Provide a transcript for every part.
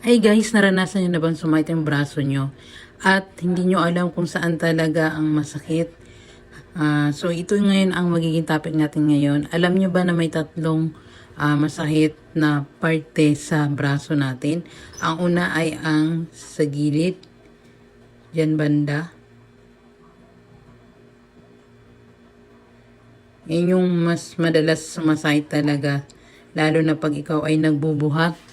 Ay guys, naranasan nyo na bang sumait yung braso nyo? At hindi nyo alam kung saan talaga ang masakit? Ah, so ito ngayon ang magiging topic natin ngayon. Alam nyo ba na may tatlong ah, masakit na parte sa braso natin? Ang una ay ang sa gilid, dyan banda. Yan yung mas madalas sumasakit talaga. Lalo na pag ikaw ay nagbubuhat.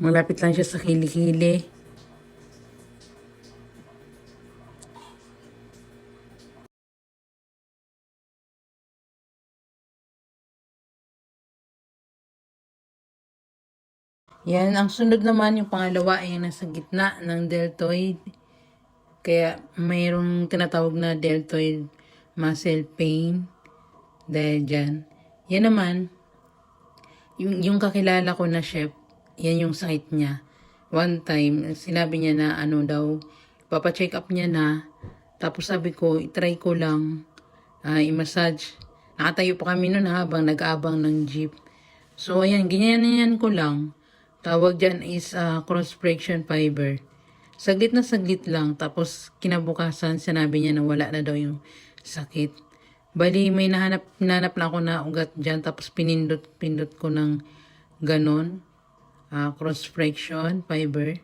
Malapit lang siya sa kilikili. Yan, ang sunod naman yung pangalawa ay nasa gitna ng deltoid. Kaya mayroong tinatawag na deltoid muscle pain dahil dyan. Yan naman, yung, yung kakilala ko na chef, yan yung site niya. One time, sinabi niya na ano daw, papacheck up niya na. Tapos sabi ko, itry ko lang ah, i-massage. Nakatayo pa kami nun habang nag-aabang ng jeep. So, ayan, ganyan ko lang. Tawag dyan is ah, cross-friction fiber. Saglit na saglit lang. Tapos, kinabukasan, sinabi niya na wala na daw yung sakit. Bali, may nahanap, nahanap lang ako na ugat dyan. Tapos, pinindot-pindot ko ng ganon. Ah, cross-friction fiber.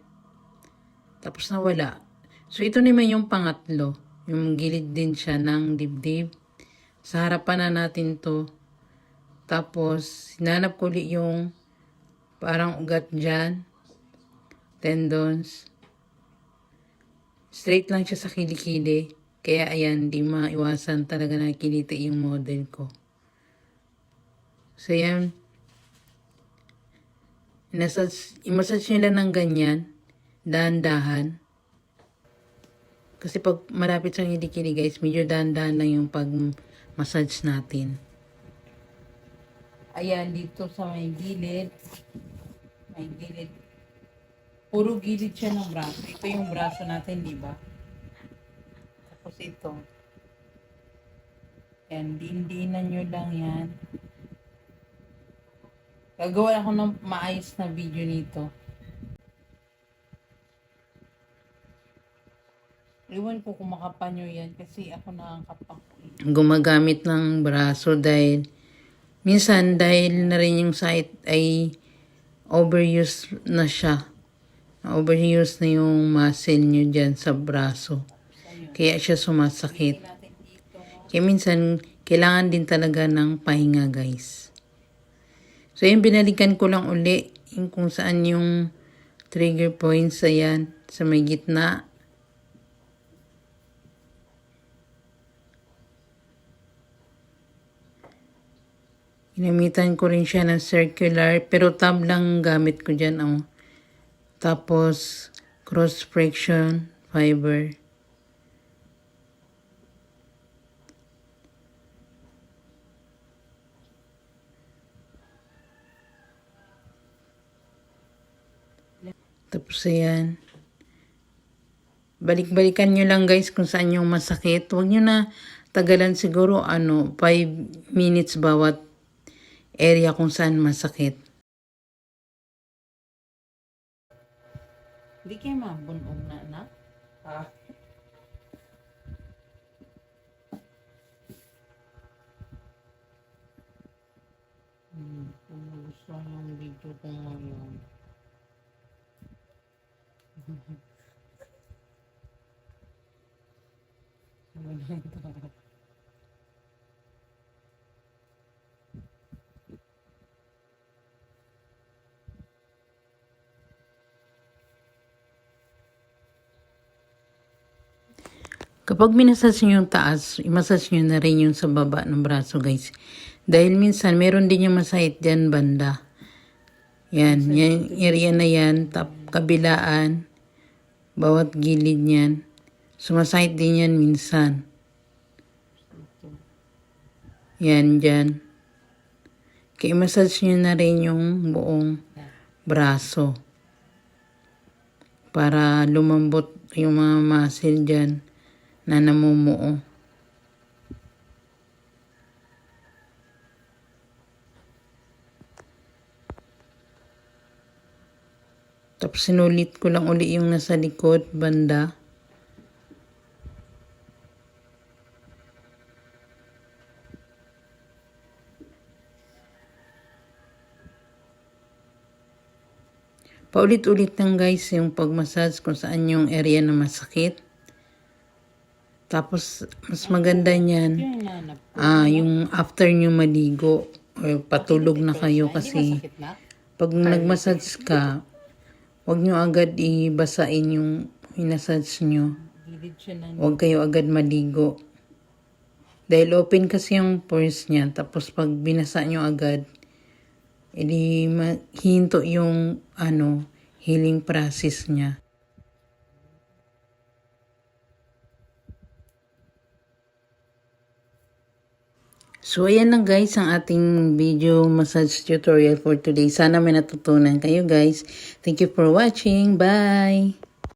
Tapos, nawala. So, ito naman yung pangatlo. Yung gilid din siya ng dibdib. Sa harapan na natin to. Tapos, hinanap ko ulit yung parang ugat dyan. Tendons. Straight lang siya sa kilikili. Kaya ayan, di maiwasan talaga na kiliti yung model ko. So yan. Inasas, imassage nyo lang ng ganyan. Dahan-dahan. Kasi pag malapit sa kilikili guys, medyo dahan-dahan lang yung pag-massage natin. Ayan, dito sa may gilid. May gilid. Puro gilid siya ng braso. Ito yung braso natin, di ba? Tapos ito. Yan, dindinan nyo lang yan. Gagawa ako ng maayos na video nito. Iwan ko kung makapanyo yan kasi ako na ang kapak. Gumagamit ng braso dahil minsan dahil na rin yung site ay overuse na siya. Overuse na yung muscle nyo dyan sa braso. Kaya siya sumasakit. Kaya minsan, kailangan din talaga ng pahinga, guys. So, yung binalikan ko lang uli, yung kung saan yung trigger points, ayan, sa may gitna. Ginamitan ko rin siya ng circular, pero tab lang gamit ko dyan, oh. Tapos, cross friction fiber. Tapos ayan. Balik-balikan nyo lang guys kung saan yung masakit. Huwag nyo na tagalan siguro ano, 5 minutes bawat area kung saan masakit. Hindi kayo mabunog na na? Ha? Hmm, kung gusto ng video ko ngayon. Kapag minasas nyo yung taas, imasas nyo na rin yung sa baba ng braso guys. Dahil minsan, meron din yung masakit dyan banda. Yan, yan, area na yan, tap, kabilaan, bawat gilid niyan. Sumasakit din yan minsan. Yan, dyan. Kaya massage nyo na rin yung buong braso. Para lumambot yung mga muscle dyan na namumuo. Tapos sinulit ko lang uli yung nasa likod, banda. Paulit-ulit lang guys yung pagmassage kung saan yung area na masakit. Tapos, mas maganda niyan, ah, yung after nyo maligo, or patulog na kayo kasi pag nagmassage ka, huwag nyo agad ibasain yung hinasage nyo. Huwag kayo agad maligo. Dahil open kasi yung pores niya. Tapos pag binasa nyo agad, edi hinto yung ano, healing process niya. So, ayan na guys ang ating video massage tutorial for today. Sana may natutunan kayo guys. Thank you for watching. Bye!